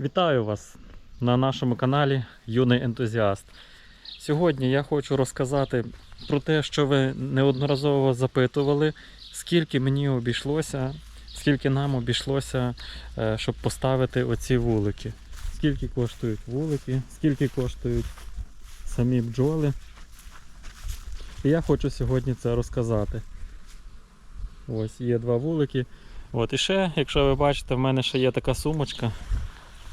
Вітаю вас на нашому каналі Юний ентузіаст. Сьогодні я хочу розказати про те, що ви неодноразово запитували, скільки мені обійшлося, скільки нам обійшлося, е, щоб поставити оці вулики. Скільки коштують вулики, скільки коштують самі бджоли. І я хочу сьогодні це розказати. Ось є два вулики. От і ще, якщо ви бачите, в мене ще є така сумочка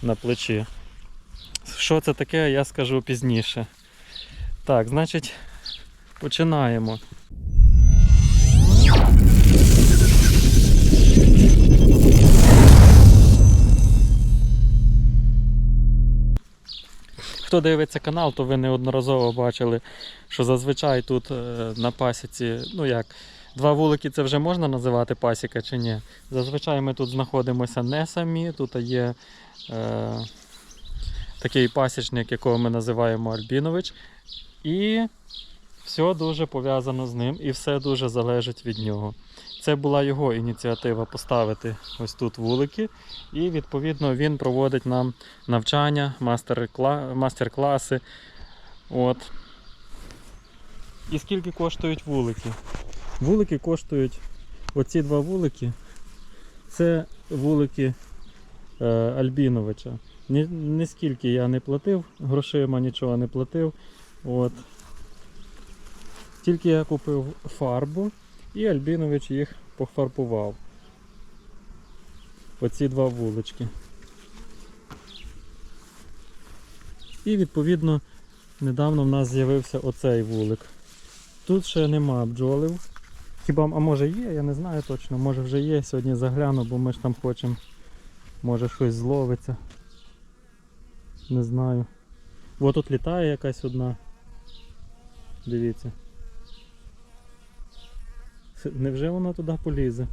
на плечі. Що це таке, я скажу пізніше. Так, значить, починаємо. Хто дивиться канал, то ви неодноразово бачили, що зазвичай тут е, на пасіці, ну як, два вулики це вже можна називати пасіка чи ні. Зазвичай ми тут знаходимося не самі, тут є е, такий пасічник, якого ми називаємо Альбінович. І все дуже пов'язано з ним, і все дуже залежить від нього. Це була його ініціатива поставити ось тут вулики, і відповідно він проводить нам навчання, мастер-кла- мастер-класи. От. І скільки коштують вулики? Вулики коштують оці два вулики. Це вулики Альбіновича. Ні, ні я не платив, грошима нічого не платив. От. Тільки я купив фарбу і Альбінович їх пофарбував. Оці два вулички. І відповідно недавно в нас з'явився оцей вулик. Тут ще нема бджолів. Хіба, а може є, я не знаю точно, може вже є. Сьогодні загляну, бо ми ж там хочемо. Може щось зловиться. Не знаю. О, тут літає якась одна. Дивіться. Невже вона туди полізе?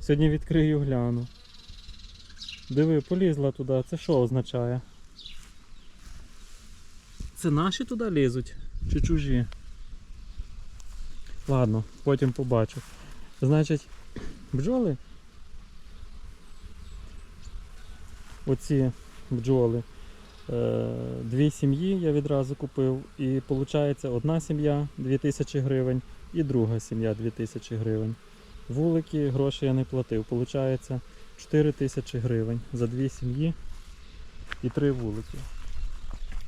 Сьогодні відкрию гляну. Диви, полізла туди. Це що означає? Це наші туди лізуть? Чи чужі? Ладно, потім побачу. Значить, бджоли. Оці бджоли. Е, Дві сім'ї я відразу купив. І виходить одна сім'я 2000 гривень і друга сім'я 2000 гривень. Вулики гроші я не платив. Получається 4000 гривень за дві сім'ї і три вулики.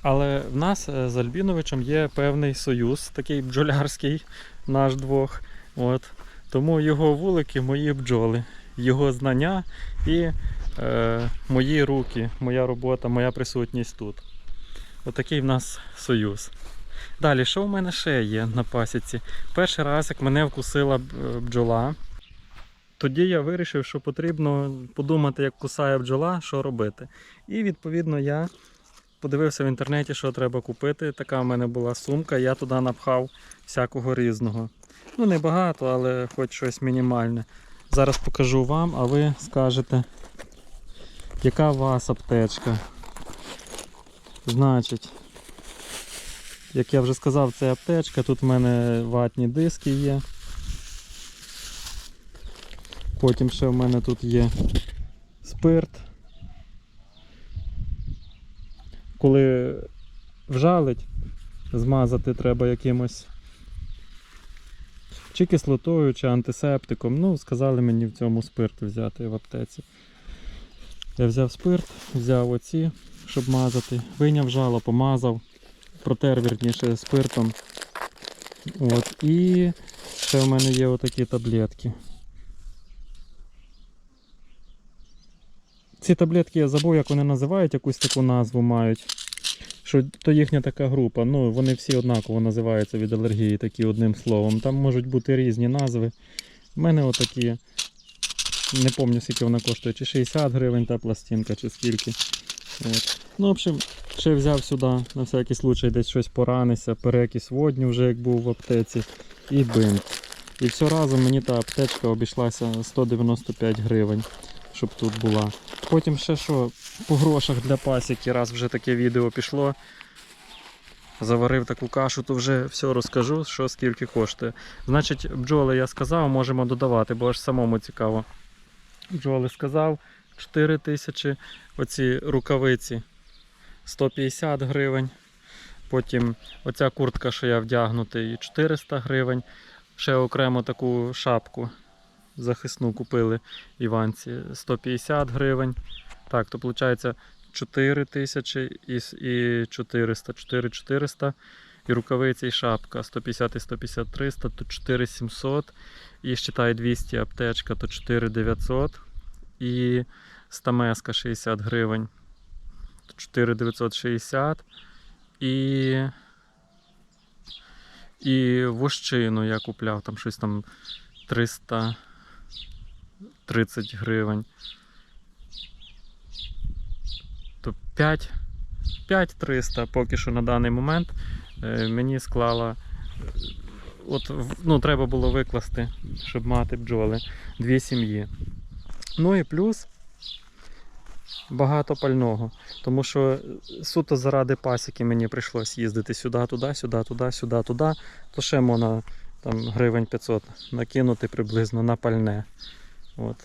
Але в нас е, з Альбіновичем є певний союз, такий бджолярський, наш двох. От. Тому його вулики мої бджоли, його знання і е, мої руки, моя робота, моя присутність тут. Отакий в нас союз. Далі, що в мене ще є на пасіці? Перший раз, як мене вкусила е, бджола, тоді я вирішив, що потрібно подумати, як кусає бджола, що робити. І відповідно я подивився в інтернеті, що треба купити. Така в мене була сумка, я туди напхав всякого різного. Ну, не багато, але хоч щось мінімальне. Зараз покажу вам, а ви скажете, яка у вас аптечка. Значить, як я вже сказав, це аптечка. Тут в мене ватні диски є. Потім ще в мене тут є спирт. Коли вжалить, змазати треба якимось чи кислотою, чи антисептиком. Ну, сказали мені в цьому спирт взяти в аптеці. Я взяв спирт, взяв оці, щоб мазати, вийняв жало, помазав, протер вірніше спиртом. От, і ще в мене є отакі таблетки. Ці таблетки я забув, як вони називають, якусь таку назву мають. Що то їхня така група. Ну, вони всі однаково називаються від алергії, такі одним словом. Там можуть бути різні назви. У мене отакі. Не пам'ятаю, скільки вона коштує, чи 60 гривень та пластинка, чи скільки. От. Ну, в общем, ще взяв сюди, на всякий случай десь щось поранися, перекись водню, вже як був в аптеці, і бинт. І все разом мені та аптечка обійшлася 195 гривень, щоб тут була. Потім ще що, по грошах для пасіки, раз вже таке відео пішло. Заварив таку кашу, то вже все розкажу, що скільки коштує. Значить, бджоли я сказав, можемо додавати, бо аж самому цікаво. Бджоли сказав, 4 тисячі. Оці рукавиці 150 гривень. Потім оця куртка, що я вдягнутий, 400 гривень. Ще окремо таку шапку захисну купили Іванці 150 гривень. Так, то виходить 4 тисячі і 400, 4 400. І рукавиці, і шапка 150 і 150 300, то 4700. І считай 200 аптечка, то 4900. І стамеска 60 гривень. 4960. І. І вощину я купляв, там щось там 330 гривень. То 5, 5300 поки що на даний момент е, мені склала. От, ну, треба було викласти, щоб мати бджоли, дві сім'ї. Ну і плюс багато пального. Тому що суто заради пасіки мені прийшлось їздити сюди, туди, сюди, туди, сюди, туди. То ще можна там гривень 500 накинути приблизно на пальне. От.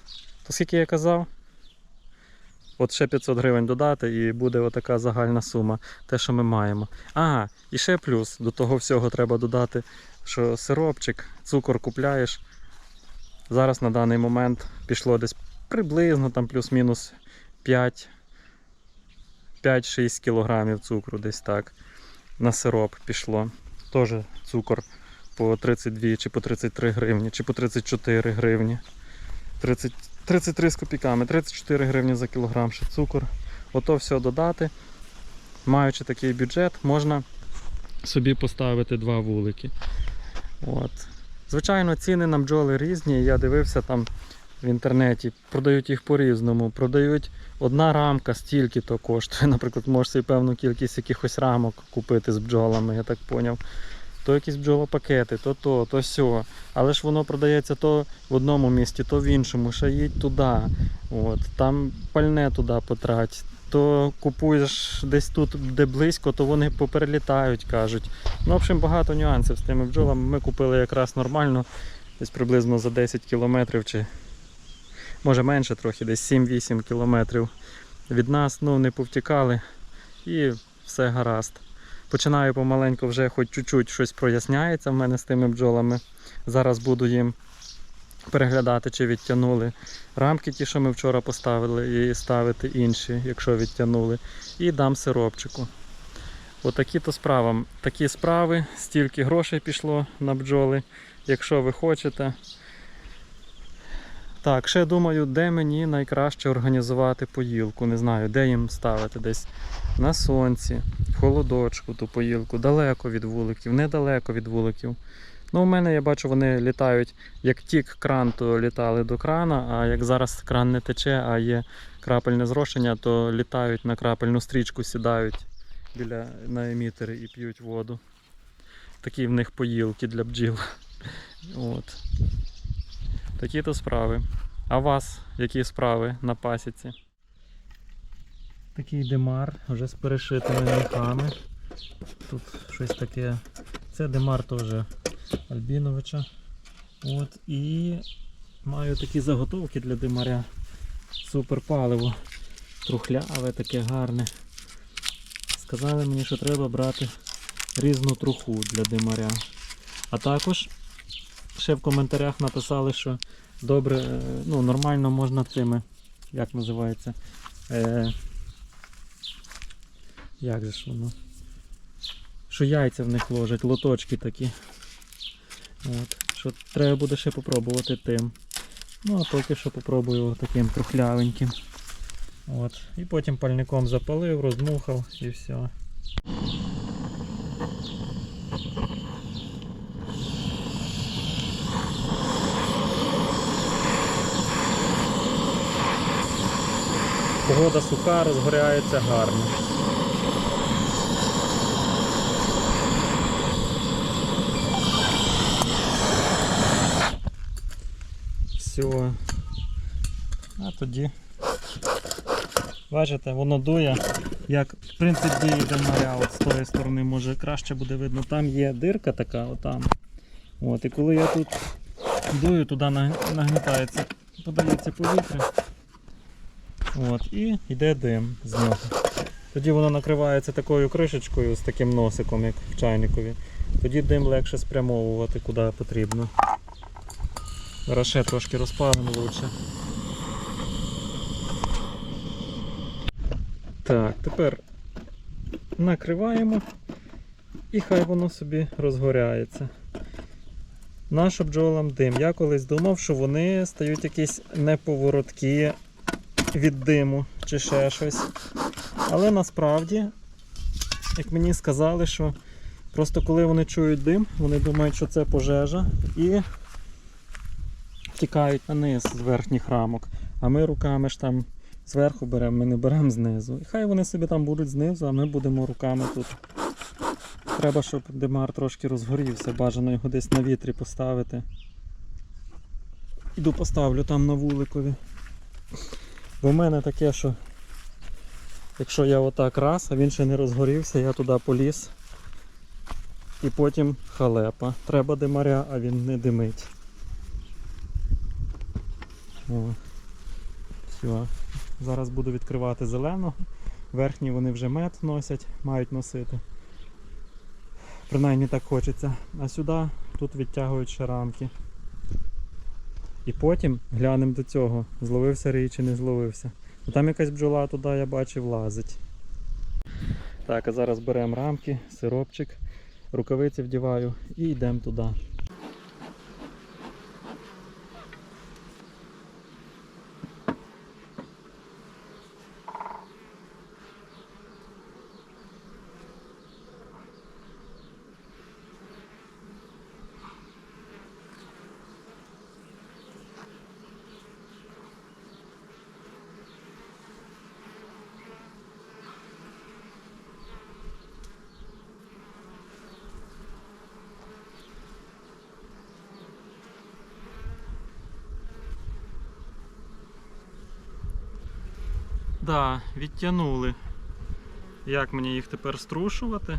То скільки я казав? От ще 500 гривень додати і буде отака загальна сума, те, що ми маємо. Ага, і ще плюс до того всього треба додати, що сиропчик, цукор купляєш. Зараз на даний момент пішло десь приблизно там плюс-мінус 5 5-6 кілограмів цукру десь так. На сироп пішло. Теж цукор по 32 чи по 33 гривні, чи по 34 гривні. 30, 33 з копійками, 34 гривні за кілограм ще цукор. Ото все додати. Маючи такий бюджет, можна собі поставити два вулики. От. Звичайно, ціни на бджоли різні. Я дивився там в інтернеті, продають їх по-різному. Продають одна рамка стільки то коштує. Наприклад, можеш собі певну кількість якихось рамок купити з бджолами, я так поняв. То якісь бджолопакети, то то, то сьо. Але ж воно продається то в одному місті, то в іншому, ще їдь туди. От, там пальне туди потрать. То купуєш десь тут, де близько, то вони поперелітають, кажуть. Ну, в общем, багато нюансів з тими бджолами. Ми купили якраз нормально, десь приблизно за 10 кілометрів, чи може менше трохи, десь 7-8 кілометрів від нас, ну не повтікали і все гаразд. Починаю помаленьку вже хоч чуть-чуть щось проясняється в мене з тими бджолами. Зараз буду їм переглядати, чи відтягнули рамки, ті, що ми вчора поставили, і ставити інші, якщо відтягнули. І дам сиропчику. Отакі то справи. Такі справи, стільки грошей пішло на бджоли, якщо ви хочете. Так, ще думаю, де мені найкраще організувати поїлку. Не знаю, де їм ставити десь на сонці, в холодочку ту поїлку, далеко від вуликів, недалеко від вуликів. Ну, у мене я бачу, вони літають, як тік кран, то літали до крана, а як зараз кран не тече, а є крапельне зрошення, то літають на крапельну стрічку, сідають біля на емітери і п'ють воду. Такі в них поїлки для бджіл. От. Такі то справи. А у вас які справи на пасіці? Такий демар вже з перешитими міхами. Тут щось таке. Це демар теж Альбіновича. От, і маю такі заготовки для димаря. Супер паливо. Трухляве таке гарне. Сказали мені, що треба брати різну труху для димаря. А також ще в коментарях написали, що добре, е, ну, нормально можна цими, як називається, е, як же ж воно? Що яйця в них ложать, лоточки такі. От, що треба буде ще попробувати тим. Ну, а поки що попробую таким трухлявеньким. От. І потім пальником запалив, роздмухав і все. Погода суха, розгоряється гарно. Все. А тоді. Бачите, воно дує, як принцип дії демаря от з тої сторони може краще буде видно. Там є дирка така, отам. От, і коли я тут дую, туди нагнітається, подається повітря. От, і йде дим з нього. Тоді воно накривається такою кришечкою з таким носиком, як в чайникові. Тоді дим легше спрямовувати куди потрібно. Ще трошки розпалимо лучше. Так, тепер накриваємо і хай воно собі розгоряється. Нащо бджолам дим? Я колись думав, що вони стають якісь неповороткі від диму чи ще щось. Але насправді, як мені сказали, що просто коли вони чують дим, вони думають, що це пожежа і тікають на низ з верхніх рамок. А ми руками ж там зверху беремо, ми не беремо знизу. І хай вони собі там будуть знизу, а ми будемо руками тут. Треба, щоб димар трошки розгорівся, бажано його десь на вітрі поставити. Іду поставлю там на вуликові. Бо в мене таке, що якщо я отак раз, а він ще не розгорівся, я туди поліз. І потім халепа. Треба димаря, а він не димить. Все. Зараз буду відкривати зеленого. Верхні вони вже мед носять, мають носити. Принаймні так хочеться. А сюди тут відтягують ще рамки. І потім глянемо до цього, зловився рій чи не зловився. Ну, Там якась бджола туди, я бачив, лазить. Так, а зараз беремо рамки, сиропчик, рукавиці вдіваю і йдемо туди. Да, відтягнули. Як мені їх тепер струшувати?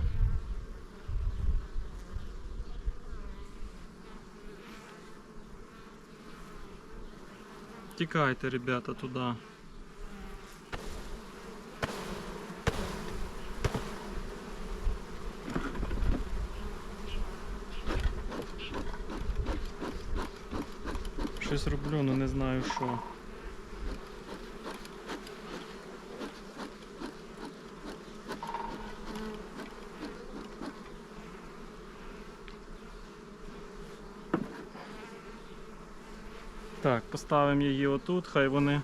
Тікайте, ребята, туди. Щось роблю, але не знаю що. Так, поставимо її отут, хай вони.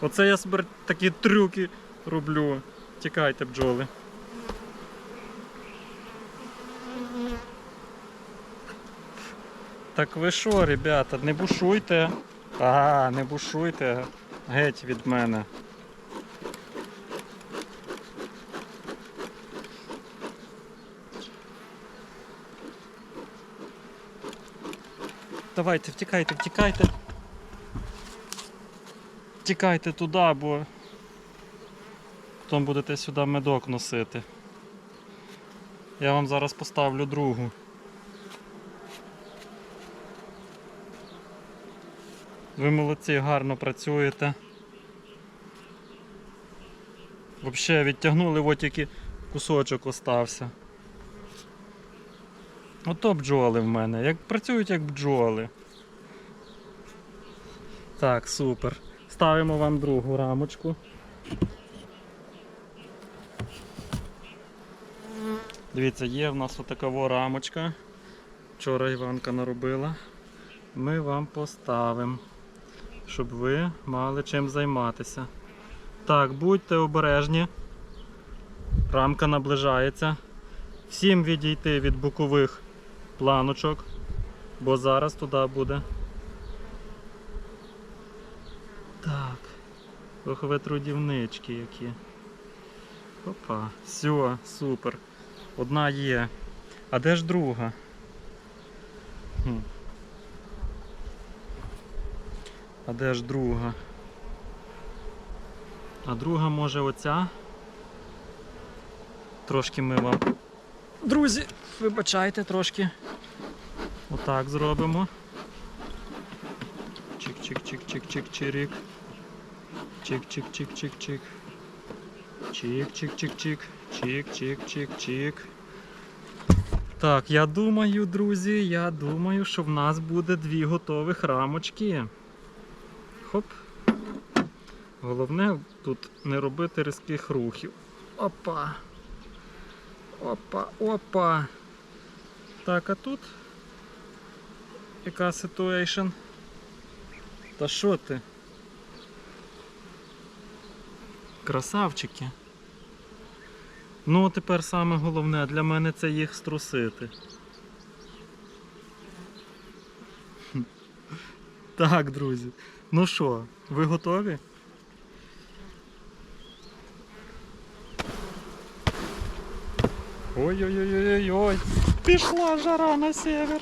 Оце я собі такі трюки роблю. Тікайте, бджоли. Так ви що, ребята, не бушуйте. А, не бушуйте. Геть від мене. Давайте, втікайте, втікайте. Втікайте туди, бо потім будете сюди медок носити. Я вам зараз поставлю другу. Ви молодці, гарно працюєте. Взагалі відтягнули, от тільки кусочок остався. Ото бджоли в мене. Як працюють як бджоли. Так, супер. Ставимо вам другу рамочку. Дивіться, є в нас отакова рамочка. Вчора Іванка наробила. Ми вам поставимо, щоб ви мали чим займатися. Так, будьте обережні. Рамка наближається. Всім відійти від бокових планочок, бо зараз туди буде. Так. Ох, ви трудівнички які. Опа, все, супер. Одна є. А де ж друга? Хм. А де ж друга? А друга може оця? Трошки ми вам. Друзі, вибачайте трошки. Отак зробимо. Чик-чик-чик-чик-чик-чирик. Чик-чик-чик-чик-чик. Чик-чик-чик-чик. Чик-чик-чик-чик. Так, я думаю, друзі, я думаю, що в нас буде дві готових рамочки. Хоп. Головне тут не робити різких рухів. Опа. Опа, опа. Так, а тут яка ситуейшн? Та що ти? Красавчики. Ну, тепер саме головне для мене це їх струсити. Так, друзі. Ну що, ви готові? Ой-ой-ой-ой-ой! Пішла жара на север!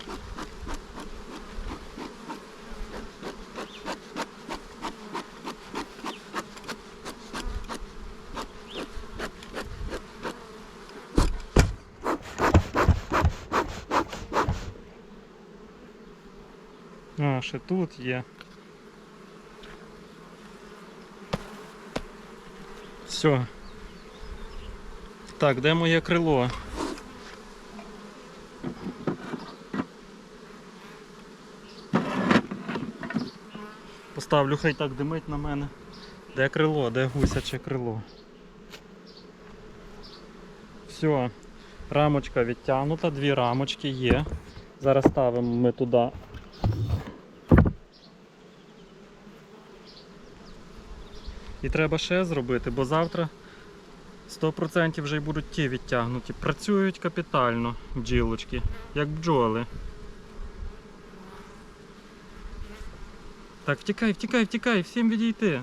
А, ще тут є. Все. Так, де моє крило? Поставлю, хай так димить на мене. Де крило, де гусяче крило? Все, рамочка відтягнута, дві рамочки є. Зараз ставимо ми туди. І треба ще зробити, бо завтра 100% вже й будуть ті відтягнуті. Працюють капітально бджілочки, як бджоли. Так, втікай, втікай, втікай, всім відійти.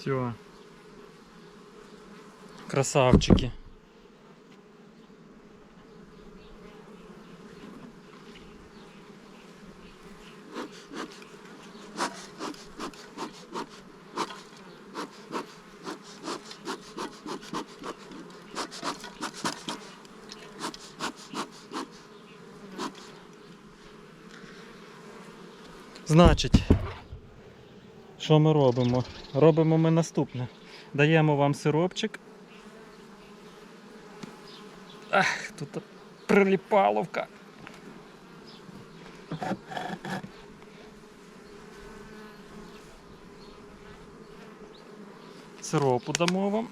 Все. Красавчики. Значить, що ми робимо? Робимо ми наступне. Даємо вам сиропчик. Ах, тут приліпаловка. Сиропу дамо вам.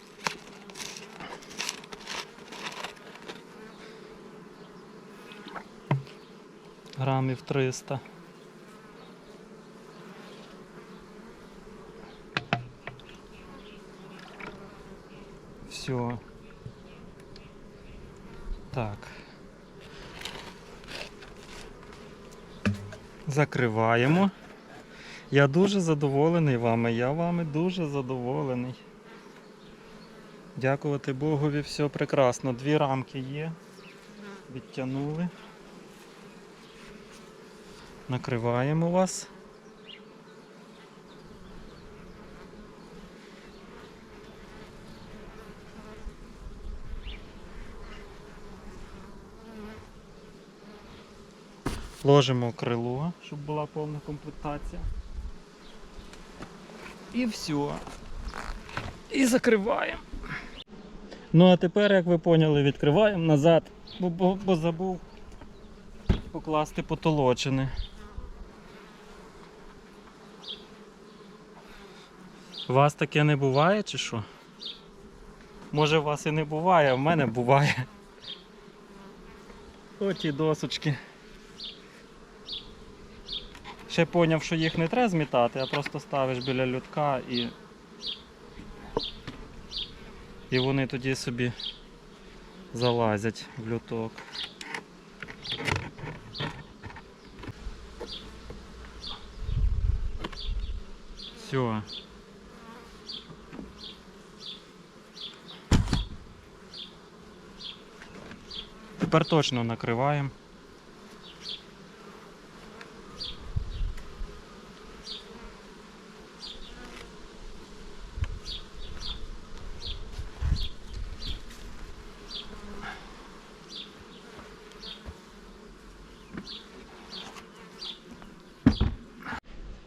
Грамів 300. Все. Так. Закриваємо. Я дуже задоволений вами. Я вами дуже задоволений. Дякувати Богові, все прекрасно. Дві рамки є. Відтягнули. Накриваємо вас. Ложимо крило, щоб була повна комплектація. І все. І закриваємо. Ну а тепер, як ви поняли, відкриваємо назад, бо, бо, бо забув покласти потолочини. У вас таке не буває чи що? Може у вас і не буває, а в мене буває. Оті досочки. Ще поняв, що їх не треба змітати, а просто ставиш біля людка і. І вони тоді собі залазять в люток. Все. Тепер точно накриваємо.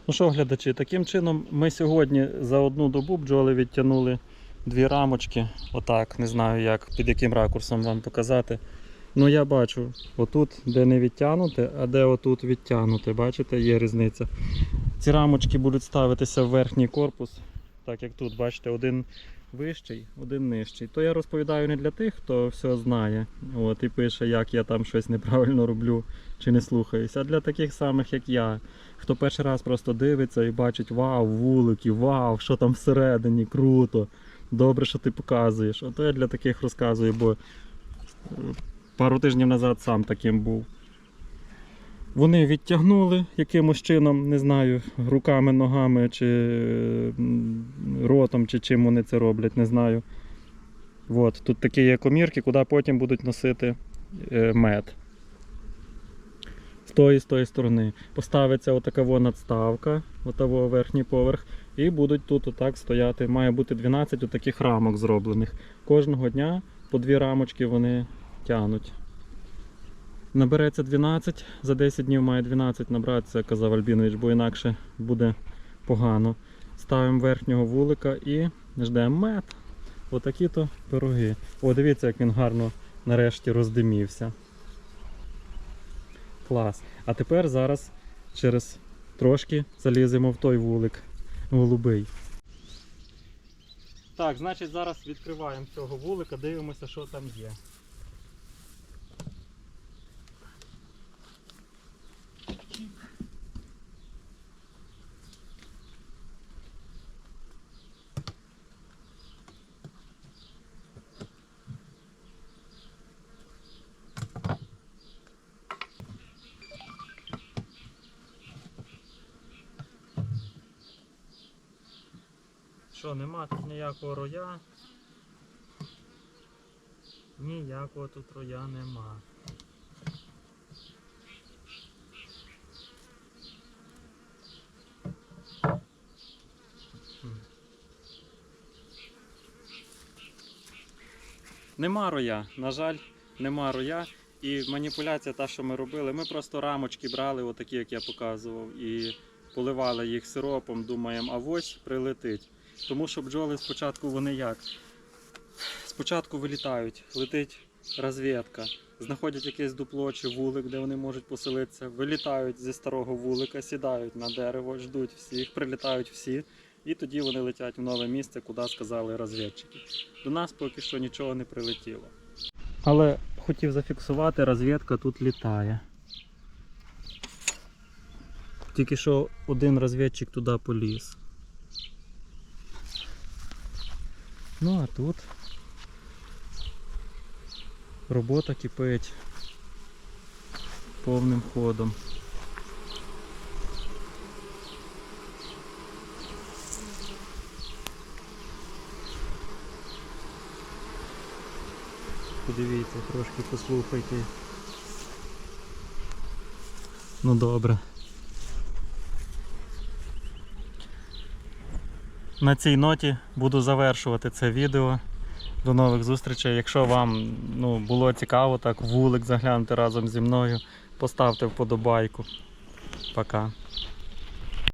Ну що, глядачі, таким чином ми сьогодні за одну добу бджоли відтягнули дві рамочки. Отак, не знаю як, під яким ракурсом вам показати. Ну я бачу, отут, де не відтягнуте, а де отут відтягнуте. Бачите, є різниця. Ці рамочки будуть ставитися в верхній корпус, так як тут, бачите, один вищий, один нижчий. То я розповідаю не для тих, хто все знає. От, і пише, як я там щось неправильно роблю чи не слухаюся, а для таких самих, як я хто перший раз просто дивиться і бачить вау, вулики, вау, що там всередині, круто. Добре, що ти показуєш. Ото я для таких розказую, бо е, пару тижнів назад сам таким був. Вони відтягнули якимось чином, не знаю, руками, ногами, чи ротом, чи чим вони це роблять, не знаю. От, тут такі є комірки, куди потім будуть носити е, мед тої з тої сторони. Поставиться отака надставка, отаво верхній поверх, і будуть тут отак стояти. Має бути 12 отаких рамок зроблених. Кожного дня по дві рамочки вони тягнуть. Набереться 12, за 10 днів має 12 набратися, казав Альбінович, бо інакше буде погано. Ставимо верхнього вулика і ждемо мед. Отакі то пироги. О, дивіться, як він гарно нарешті роздимівся. Клас. А тепер зараз через трошки заліземо в той вулик голубий. Так, значить зараз відкриваємо цього вулика, дивимося, що там є. Нема тут ніякого роя? Ніякого тут роя нема. Нема роя, на жаль, нема роя. І маніпуляція та, що ми робили, ми просто рамочки брали, отакі, як я показував, і поливали їх сиропом, думаємо, а ось прилетить. Тому що бджоли спочатку вони як? Спочатку вилітають, летить розвідка, знаходять якесь дупло чи вулик, де вони можуть поселитися, вилітають зі старого вулика, сідають на дерево, ждуть всіх, прилітають всі, і тоді вони летять в нове місце, куди сказали розвідчики. До нас поки що нічого не прилетіло. Але хотів зафіксувати, розвідка тут літає. Тільки що один розвідчик туди поліз. Ну а тут робота кипить повним ходом. Подивіться, трошки послухайте. Ну добре. На цій ноті буду завершувати це відео. До нових зустрічей. Якщо вам ну, було цікаво так вулик заглянути разом зі мною, поставте вподобайку. Пока.